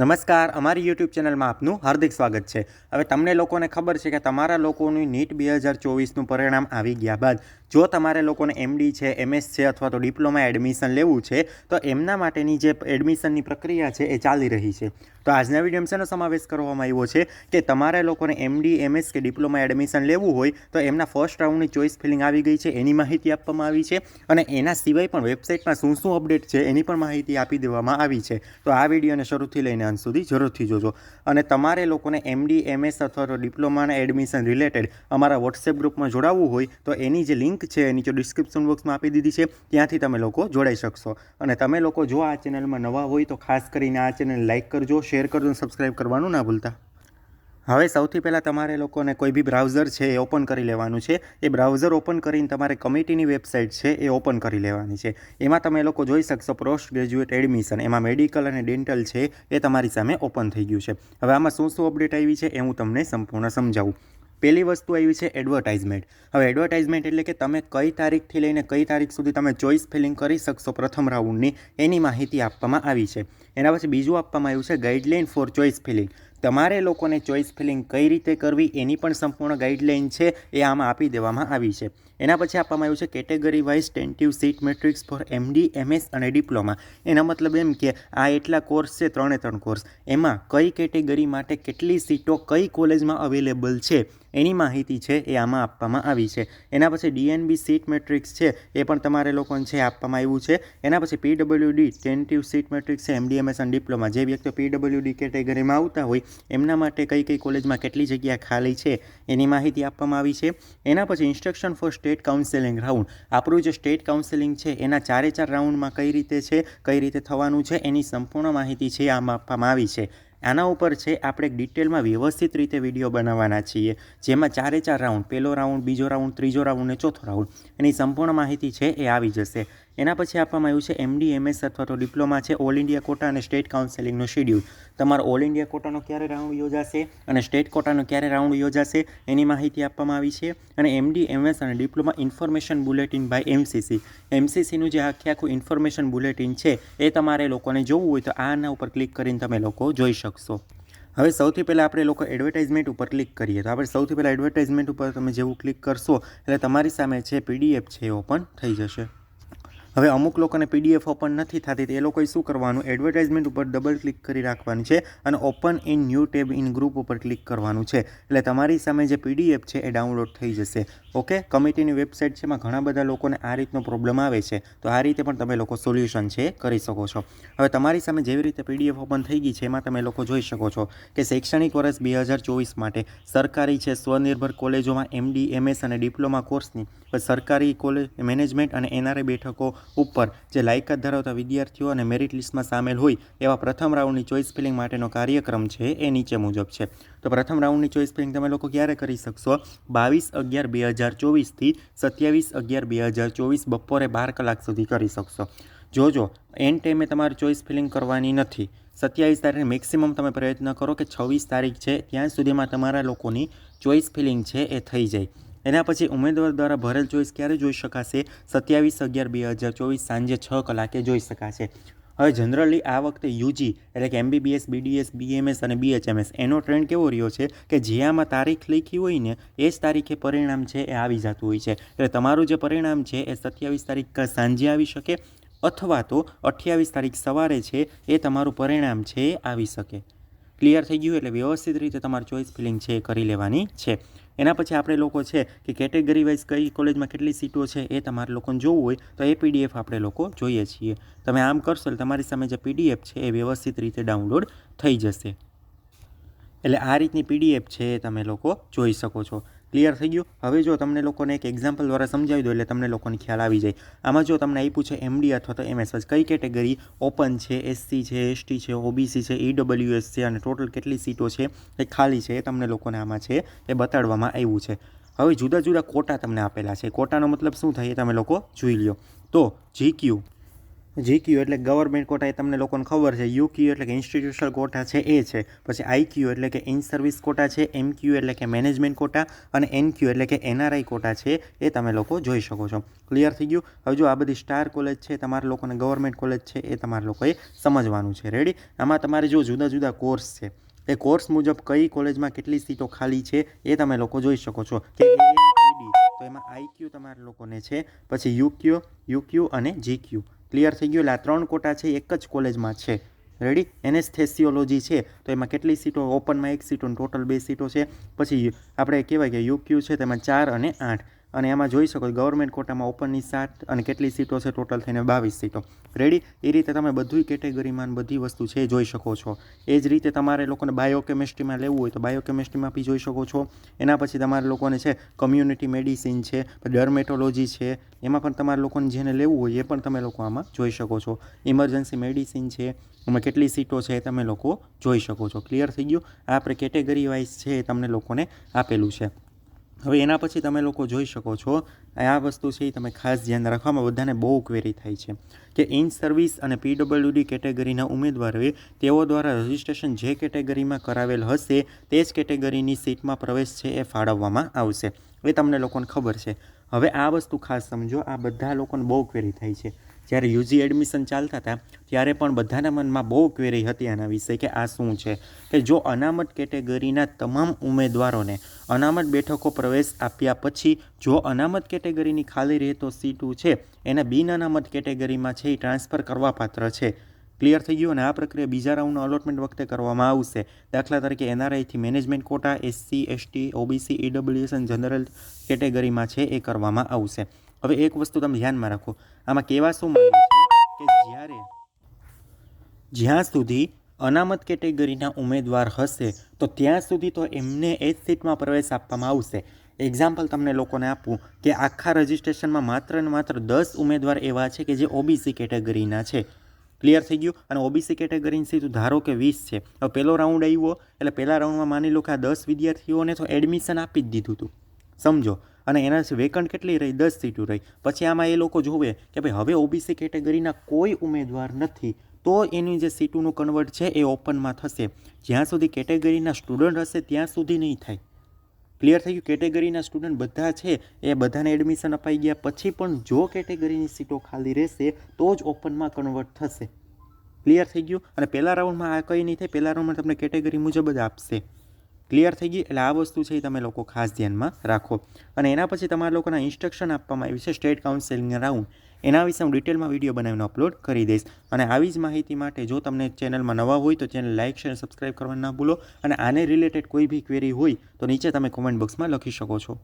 નમસ્કાર, અમારી યુટ્યુબ ચેનલમાં આપનું હાર્દિક સ્વાગત છે. હવે તમને લોકોને ખબર છે કે તમારા લોકોનું નીટ બે હજાર ચોવીસનું પરિણામ આવી ગયા બાદ જો તમારે લોકોને એમડી છે એમએસ છે અથવા તો ડિપ્લોમા એડમિશન લેવું છે, તો એમના માટેની જે એડમિશનની પ્રક્રિયા છે એ ચાલી રહી છે. તો આજના વિડીયોમાં શેનો સમાવેશ કરવામાં આવ્યો છે કે તમારે લોકોને એમડી એમએસ કે ડિપ્લોમા એડમિશન લેવું હોય, તો એમના ફર્સ્ટ રાઉન્ડની ચોઈસ ફિલિંગ આવી ગઈ છે, એની માહિતી આપવામાં આવી છે અને એના સિવાય પણ વેબસાઇટમાં શું શું અપડેટ છે એની પણ માહિતી આપી દેવામાં આવી છે. તો આ વિડીયોને શરૂથી લઈને અંત સુધી જરૂરથી જોજો. અને તમારે લોકોને એમડી એમએસ અથવા તો ડિપ્લોમાના એડમિશન રિલેટેડ અમારા વોટ્સએપ ગ્રુપમાં જોડાવવું હોય, તો એની જે લિંક છે એ નીચે ડિસ્ક્રિપ્શન બોક્સમાં આપી દીધી છે, ત્યાંથી તમે લોકો જોડાઈ શકશો. અને તમે લોકો જો આ ચેનલમાં નવા હોય તો ખાસ કરીને આ ચેનલ લાઇક કરજો શેર કરજો અને સબસ્ક્રાઈબ કરવાનું ના ભૂલતા. હવે સૌથી પહેલાં તમારે લોકોને કોઈ બી બ્રાઉઝર છે એ ઓપન કરી લેવાનું છે. એ બ્રાઉઝર ઓપન કરીને તમારે કમિટીની વેબસાઇટ છે એ ઓપન કરી લેવાની છે. એમાં તમે લોકો જોઈ શકશો પોસ્ટ ગ્રેજ્યુએટ એડમિશન એમાં મેડિકલ અને ડેન્ટલ છે એ તમારી સામે ઓપન થઈ ગયું છે. હવે આમાં શું શું અપડેટ આવી છે એ હું તમને સંપૂર્ણ સમજાવું. પહેલી વસ્તુ આવી છે એડવર્ટાઇઝમેન્ટ હવે એડવર્ટાઇઝમેન્ટ એટલે કે તમે કઈ તારીખથી લઈને કઈ તારીખ સુધી તમે ચોઇસ ફિલિંગ કરી શકશો પ્રથમ રાઉન્ડની, એની માહિતી આપવામાં આવી છે. એના પછી બીજું આપવામાં આવ્યું છે ગાઈડલાઇન ફોર ચોઇસ ફિલિંગ તમારે લોકોને ચોઇસ ફિલિંગ કઈ રીતે કરવી એની પણ સંપૂર્ણ ગાઈડલાઇન છે એ આમાં આપી દેવામાં આવી છે. એના પછી આપવામાં આવ્યું છે category wise tentative seat matrix for MD MS અને ડિપ્લોમા એના મતલબ એમ કે આ એટલા કોર્સ છે, ત્રણે ત્રણ કોર્સ એમાં કઈ કેટેગરી માટે કેટલી સીટો કઈ કોલેજમાં અવેલેબલ છે એની માહિતી છે એ આમાં આપવામાં આવી છે. એના પછી ડીએનબી સીટ મેટ્રિક્સ છે એ પણ તમારે લોકોને છે આપવામાં આવ્યું છે. એના પછી પીડબ્લ્યુડી ટેન્ટિવ સીટ મેટ્રિક્સ છે, એમડીએમએસ અને ડિપ્લોમા. જે વ્યક્તિઓ પીડબ્લ્યુડી કેટેગરીમાં આવતા હોય, એમના માટે કઈ કઈ કોલેજમાં કેટલી જગ્યા ખાલી છે એની માહિતી આપવામાં આવી છે. એના પછી instruction for state counselling round. આપણું જે સ્ટેટ કાઉન્સેલિંગ છે એના ચારે ચાર રાઉન્ડમાં કઈ રીતે છે, કઈ રીતે થવાનું છે એની સંપૂર્ણ માહિતી છે આમાં આપવામાં આવી છે. આના ઉપર છે, આપણે ડિટેલમાં વ્યવસ્થિત રીતે વીડિયો બનાવવાના છીએ, જેમાં ચારે ચાર રાઉન્ડ પહેલો રાઉન્ડ, બીજો રાઉન્ડ, ત્રીજો રાઉન્ડ અને ચોથો રાઉન્ડ, એની સંપૂર્ણ માહિતી છે, એ આવી જશે. એના પછી આપવામાં આવ્યું છે એમડી એમએસ અથવા તો ડિપ્લોમા છે. ઓલ ઇન્ડિયા કોટા અને સ્ટેટ કાઉન્સેલિંગનો શેડ્યુલ તમારો ઓલ ઇન્ડિયા કોટાનો ક્યારે રાઉન્ડ યોજાશે અને સ્ટેટ કોટાનો ક્યારે રાઉન્ડ યોજાશે એની માહિતી આપવામાં આવી છે. અને એમડી એમએસ અને diploma information bulletin by MCC એમસીસીનું જે આખે આખું ઇન્ફોર્મેશન બુલેટિન છે એ તમારે લોકોને જોવું હોય તો આના ઉપર ક્લિક કરીને તમે લોકો જોઈ શકશો. હવે સૌથી પહેલાં આપણે લોકો એડવર્ટાઇઝમેન્ટ ઉપર ક્લિક કરીએ. તો આપણે સૌથી પહેલાં એડવર્ટાઇઝમેન્ટ ઉપર તમે જેવું ક્લિક કરશો એટલે તમારી સામે છે પીડીએફ છે એ ઓપન થઈ જશે. હવે અમુક લોકોને પીડીએફ ઓપન નથી થતી, તો એ લોકોએ શું કરવાનું? એડવર્ટાઇઝમેન્ટ ઉપર ડબલ ક્લિક કરી રાખવાની છે અને open in new tab in group ઉપર ક્લિક કરવાનું છે. એટલે તમારી સામે જે પીડીએફ છે, એ ડાઉનલોડ થઈ જશે. ઓકે? કમિટીની વેબસાઇટ છે, એમાં ઘણા બધા લોકોને આ રીતનો પ્રોબ્લેમ આવે છે. તો આ રીતે પણ તમે લોકો સોલ્યુશન છે, કરી શકો છો. હવે તમારી સામે જેવી રીતે પીડીએફ ઓપન થઈ ગઈ છે, એમાં તમે લોકો જોઈ શકો છો કે શૈક્ષણિક વર્ષ બે હજાર ચોવીસ માટે સરકારી છે, સ્વનિર્ભર કોલેજોમાં એમડી એમએસ અને ડિપ્લોમા કોર્સની સરકારી કોલેજ મેનેજમેન્ટ અને એનઆરએ બેઠકો ઉપર જે લાયકાત ધરાવતા વિદ્યાર્થીઓ અને મેરિટ લિસ્ટમાં સામેલ હોય, એવા પ્રથમ રાઉન્ડની ચોઇસ ફિલિંગ માટેનો કાર્યક્રમ છે, એ નીચે મુજબ છે. તો પ્રથમ રાઉન્ડની ચોઇસ ફિલિંગ તમે લોકો ક્યારે કરી શકશો? બાવીસ અગિયાર બે હજાર ચોવીસથી સત્યાવીસ અગિયાર બે હજાર ચોવીસ બપોરે બાર કલાક સુધી કરી શકશો. જોજો એન ટાઈમે તમારે ચોઇસ ફિલિંગ કરવાની નથી. સત્યાવીસ તારીખ મેક્સિમમ તમે પ્રયત્ન કરો કે છવ્વીસ તારીખ છે, ત્યાં સુધીમાં તમારા લોકોની ચોઇસ ફિલિંગ છે એ થઈ જાય. એના પછી ઉમેદવાર દ્વારા ભરેલ ચોઈસ ક્યારે જોઈ શકાશે? સત્યાવીસ અગિયાર બે હજાર ચોવીસ સાંજે છ કલાકે જોઈ શકાશે. હવે જનરલી આ વખતે યુજી એટલે કે એમબીબીએસ બીડીએસ બીએમએસ અને બીએચએમએસ એનો ટ્રેન્ડ કેવો રહ્યો છે કે જે આમાં તારીખ લખી હોય ને એ જ તારીખે પરિણામ છે એ આવી જતું હોય છે. એટલે તમારું જે પરિણામ છે એ સત્યાવીસ તારીખ સાંજે આવી શકે અથવા તો અઠ્યાવીસ તારીખ સવારે છે એ તમારું પરિણામ છે એ આવી શકે. ક્લિયર થઈ ગયું એટલે વ્યવસ્થિત રીતે તમારે ચોઈસ ફિલિંગ છે એ કરી લેવાની છે. એના પછી આપણે લોકો છે કે કેટેગરી વાઇઝ કઈ કોલેજમાં કેટલી સીટો છે એ તમારે લોકોને જોવું હોય તો એ પીડીએફ આપણે લોકો જોઈએ છીએ. તમે આમ કરશો એટલે તમારી સામે જે પીડીએફ છે એ વ્યવસ્થિત રીતે ડાઉનલોડ થઈ જશે. એટલે આ રીતની પીડીએફ છે એ તમે લોકો જોઈ શકો છો. ક્લિયર થઈ ગયું? હવે જો તમને લોકોને એક એક્ઝામ્પલ દ્વારા સમજાવી દો એટલે તમને લોકોને ખ્યાલ આવી જાય. આમાં જો તમને આપ્યું છે એમડી અથવા તો એમએસ કઈ કેટેગરી ઓપન છે એસસી છે એસટી છે ઓબીસી છે ઈડબ્લ્યુએસ છે અને ટોટલ કેટલી સીટો છે? એ ખાલી છે, એ તમને લોકોને આમાં છે, એ બતાડવામાં આવ્યું છે. હવે જુદા જુદા કોટા તમને આપેલા છે. કોટાનો મતલબ શું થાય એ તમે લોકો જોઈ લ્યો. તો જીક્યુ જીક્યુ એટલે ગવર્મેન્ટ કોટા એ તમને લોકોને ખબર છે યુક્યુ એટલે કે ઇન્સ્ટિટ્યુશનલ કોટા છે એ છે. પછી આઈક્યુ એટલે કે ઇન સર્વિસ કોટા છે એમક્યુ એટલે કે મેનેજમેન્ટ કોટા અને એનક્યુ એટલે કે એનઆરઆઈ કોટા છે એ તમે લોકો જોઈ શકો છો. ક્લિયર થઈ ગયું? હવે જો આ બધી સ્ટાર કોલેજ છે, તમારા લોકોને ગવર્મેન્ટ કોલેજ છે એ તમારા લોકોએ સમજવાનું છે. રેડી આમાં તમારે જો જુદા જુદા કોર્સ છે, એ કોર્સ મુજબ કઈ કોલેજમાં કેટલી સીટો ખાલી છે એ તમે લોકો જોઈ શકો છો. કે તો એમાં આઈક્યુ તમારા લોકોને છે, પછી યુક્યુ યુક્યુ અને જીક્યુ ક્લિયર થઈ ગયું. એટલે આ ત્રણ કોટા છે એક જ કોલેજમાં છે. રેડી એનેસ્થેસિયોલોજી છે. તો એમાં કેટલી સીટો? ઓપનમાં એક સીટો ટોટલ બે સીટો છે. પછી આપણે કહેવાય કે યુક્યુ છે, તેમાં ચાર અને આઠ. અને એમાં જોઈ શકો ગવર્મેન્ટ કોટામાં ઓપનની સાત અને કેટલી સીટો છે ટોટલ થઈને બાવીસ સીટો. રેડી એ રીતે તમે બધી કેટેગરીમાં બધી વસ્તુ છે જોઈ શકો છો. એ જ રીતે તમારે લોકોને બાયોકેમિસ્ટ્રીમાં લેવું હોય તો બાયોકેમિસ્ટ્રીમાં બી જોઈ શકો છો. એના પછી તમારે લોકોને છે કમ્યુનિટી મેડિસિન છે ડર્મેટોલોજી છે, એમાં પણ તમારે લોકોને જેને લેવું હોય એ પણ તમે લોકો આમાં જોઈ શકો છો. ઇમરજન્સી મેડિસિન છે, એમાં કેટલી સીટો છે એ તમે લોકો જોઈ શકો છો. ક્લિયર થઈ ગયું? આપણે કેટેગરી વાઇઝ છે એ તમને લોકોને આપેલું છે. હવે એના પછી તમે લોકો જોઈ શકો છો, આ વસ્તુ છે એ તમે ખાસ ધ્યાન રાખવામાં બધાને બહુ ક્વેરી થાય છે કે ઇન સર્વિસ અને પીડબ્લ્યુડી કેટેગરીના ઉમેદવારોએ તેઓ દ્વારા રજિસ્ટ્રેશન જે કેટેગરીમાં કરાવેલ હશે તે જ કેટેગરીની સીટમાં પ્રવેશ છે એ ફાળવવામાં આવશે. એ તમને લોકોને ખબર છે. હવે આ વસ્તુ ખાસ સમજો, આ બધા લોકોને બહુ ક્વેરી થાય છે. જ્યારે યુજી એડમિશન ચાલતા હતા, ત્યારે પણ બધાના મનમાં બહુ ક્વેરી હતી આના વિશે કે આ શું છે? કે જો અનામત કેટેગરીના તમામ ઉમેદવારોને અનામત બેઠકો પ્રવેશ આપ્યા પછી જો અનામત કેટેગરીની ખાલી રહેતો સીટો છે, એને બિન અનામત કેટેગરીમાં છે એ ટ્રાન્સફર કરવા પાત્ર છે. ક્લિયર થઈ ગયું? અને આ પ્રક્રિયા બીજા રાઉન્ડના અલોટમેન્ટ વખતે કરવામાં આવશે. દાખલા તરીકે એનઆરઆઈથી management quota SC ST OBC EWS અને જનરલ કેટેગરીમાં છે એ કરવામાં આવશે. હવે એક વસ્તુ તમે ધ્યાનમાં રાખો. આમાં કહેવા શું માંગે છે કે જ્યારે જ્યાં સુધી અનામત કેટેગરીના ઉમેદવાર હશે, તો ત્યાં સુધી તો એમને એ સીટમાં પ્રવેશ આપવામાં આવશે. એક્ઝામ્પલ તમને લોકોને આપું કે આખા રજિસ્ટ્રેશનમાં માત્ર ને માત્ર દસ ઉમેદવાર એવા છે કે જે ઓબીસી કેટેગરીના છે. ક્લિયર થઈ ગયું? અને ઓબીસી કેટેગરીની સીટ ધારો કે વીસ છે. હવે પહેલો રાઉન્ડ આવ્યો, એટલે પહેલા રાઉન્ડમાં માની લો કે આ દસ વિદ્યાર્થીઓને તો એડમિશન આપી જ દીધું હતું સમજો? અને એના વેકન્ટ કેટલી રહી? દસ સીટો રહી. પછી આમાં એ લોકો જોવે કે ભાઈ, હવે ઓબીસી કેટેગરીના કોઈ ઉમેદવાર નથી, તો એની જે સીટોનું કન્વર્ટ છે એ ઓપનમાં થશે. જ્યાં સુધી કેટેગરીના સ્ટુડન્ટ હશે, ત્યાં સુધી નહીં થાય. ક્લિયર થઈ ગયું? કેટેગરીના સ્ટુડન્ટ બધા છે, એ બધાને એડમિશન અપાઈ ગયા. પછી પણ જો કેટેગરીની સીટો ખાલી રહેશે, તો જ ઓપનમાં કન્વર્ટ થશે. ક્લિયર થઈ ગયું? અને પહેલા રાઉન્ડમાં આ કંઈ નહીં થાય. પહેલા રાઉન્ડમાં તમને કેટેગરી મુજબ જ આપશે. ક્લિયર થઈ ગઈ એટલે આ વસ્તુ છે એ તમે લોકો ખાસ ધ્યાનમાં રાખો. અને એના પછી તમારા લોકોના ઇન્સ્ટ્રક્શન આપવામાં આવી છે સ્ટેટ કાઉન્સેલિંગના રાઉન્ડ એના વિશે હું ડિટેલમાં વીડિયો બનાવીને અપલોડ કરી દઈશ. અને આવી જ માહિતી માટે જો તમને ચેનલમાં નવા હોય તો ચેનલ લાઇક શેર સબસ્ક્રાઈબ કરવાનું ના ભૂલો. અને આને રિલેટેડ કોઈ બી ક્વેરી હોય તો નીચે તમે કોમેન્ટ બોક્સમાં લખી શકો છો.